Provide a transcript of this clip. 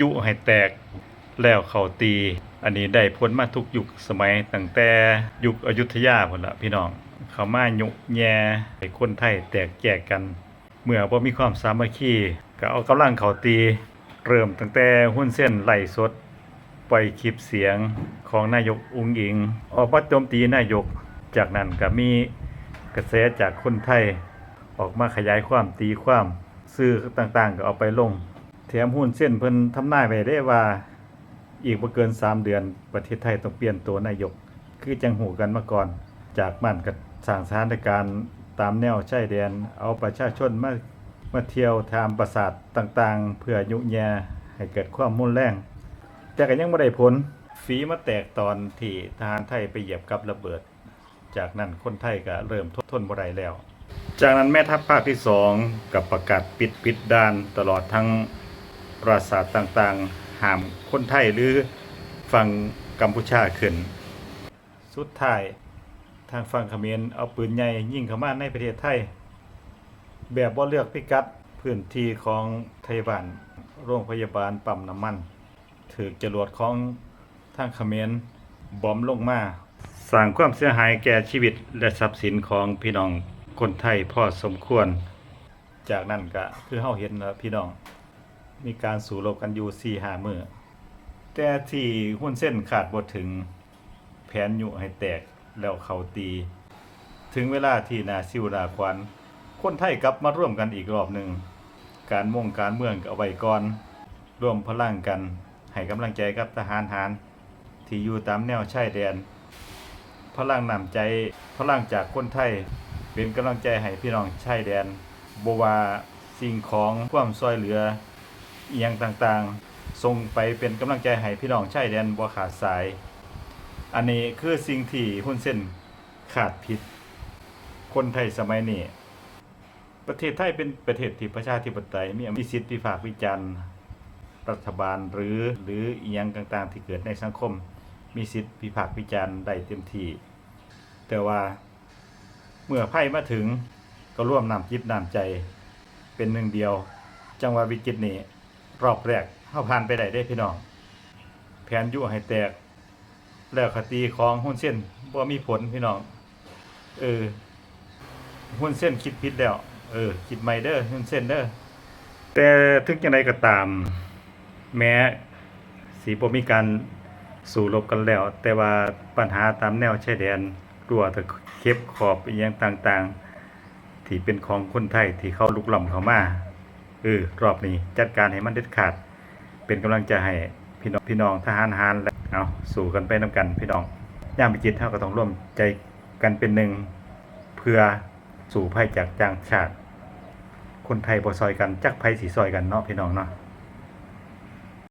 ยุให้แตกแล้วเขาตี อันนี้ได้พ้นมาทุกยุคสมัยตั้งแต่ยุคอยุธยาพุ่นละพี่น้อง เขามายุแย่ให้คนไทยแตกแยกกัน เมื่อบ่มีความสามัคคีก็เอากำลังเขาตี เริ่มตั้งแต่หุ้นเส้นไหลสดปล่อยคลิปเสียงของนายกอุงอิง ออกมาโจมตีนายก จากนั้นก็มีกระแสจากคนไทย ออกมาขยายความตีความ สื่อต่างๆ ก็เอาไปลง ถมหุ้นเส้นเพิ่นทำนายไว้ได้ว่าอีกบ่เกิน 3 เดือนประเทศไทยต้องเปลี่ยนตัวนายก คือจังหูกันมาก่อน จากมันก็สร้างสถานการณ์ตามแนวชายแดน เอาประชาชนมามาเที่ยวทามปราสาทต่างๆ เพื่อยุแยให้เกิดความมุ่นแรงแต่ก็ยังไม่ได้ผลฝีมาแตกตอนที่ทหารไทยไปเหยียบกับระเบิด จากนั้นคนไทยก็เริ่มทนทนบ่ได้แล้ว จากนั้นแม่ทัพภาคที่สองกับประกาศปิดปิดด่านตลอดทั้ง ปราสาทต่างๆห้ามคนไทยหรือฝั่งกัมพูชาขึ้น สุดท้าย ทางฝั่งเขมรเอาปืนใหญ่ยิงเข้ามาในประเทศไทย แบบบ่เลือกพิกัดพื้นที่ของไทยบ้านโรงพยาบาลปั๊มน้ำมันถือจรวดของทางเขมรบอมลงมาสร้างความเสียหายแก่ชีวิตและทรัพย์สินของพี่น้องคนไทยพอสมควร จากนั้นก็คือเฮาเห็นแล้วพี่น้อง มีการสู้รบกันอยู่4 5มื้อแต่ที่หุ้นเส้นขาดบ่ถึงแผนยุให้แตกแล้วเขาตี ถึงเวลาที่นาซิวนาควันคนไทยกลับมาร่วมกันอีกรอบหนึ่ง การม่งการเมืองก็เอาไว้ก่อน ร่วมพลังกัน ให้กำลังใจกับทหารหาร ที่อยู่ตามแนวชายแดน พลังนำใจพลังจากคนไทย เป็นกำลังใจให้พี่น้องชายแดนบว่าสิ่งของความช่วยเหลือ อียงต่างๆ ส่งไปเป็นกำลังใจให้พี่น้องชายแดนบ่ขาดสาย อันนี้คือสิ่งที่หุ้นเส้นขาดผิด คนไทยสมัยนี้ ประเทศไทยเป็นประเทศที่ประชาธิปไตยมีมีสิทธิวิพากษ์วิจารณ์รัฐบาลหรือหรืออียงต่างๆ ที่เกิดในสังคม มีสิทธิวิพากษ์วิจารณ์ได้เต็มที่แต่ว่าเมื่อไพ่มาถึงก็ร่วมนำจิตนำใจเป็นหนึ่งเดียว จังหวะวิกฤตนี้ รอบแรกเฮาผ่านไปได้ได้พี่น้อง แผนยุให้แตก แล้วคติของหุ้นเส้นบ่มีผลพี่น้อง เออหุ้นเส้นคิดผิดแล้วเออคิดใหม่เด้อหุ้นเส้นเด้อแต่ถึงจังไดก็ตาม แม้สีบ่มีการสู้รบกันแล้ว แต่ว่าปัญหาตามแนวชายแดนรั่วตะเข็บขอบอีหยังต่าง ๆ ที่เป็นของคนไทยที่เข้าลุกล้ำเข้ามา เออรอบนี้จัดการให้มันเด็ดขาด เป็นกำลังใจให้พี่น้องพี่น้องทหารหารและเอาสู่กันไปนํกันพี่น้องย่ามพิจิตเท่าก็ต้องร่วมใจกันเป็นหนึ่งเพื่อสู่ภัยจากจางชาติ คนไทยบ่ซอยกันจักภัยสีซอยกันเนาะพี่น้องเนาะ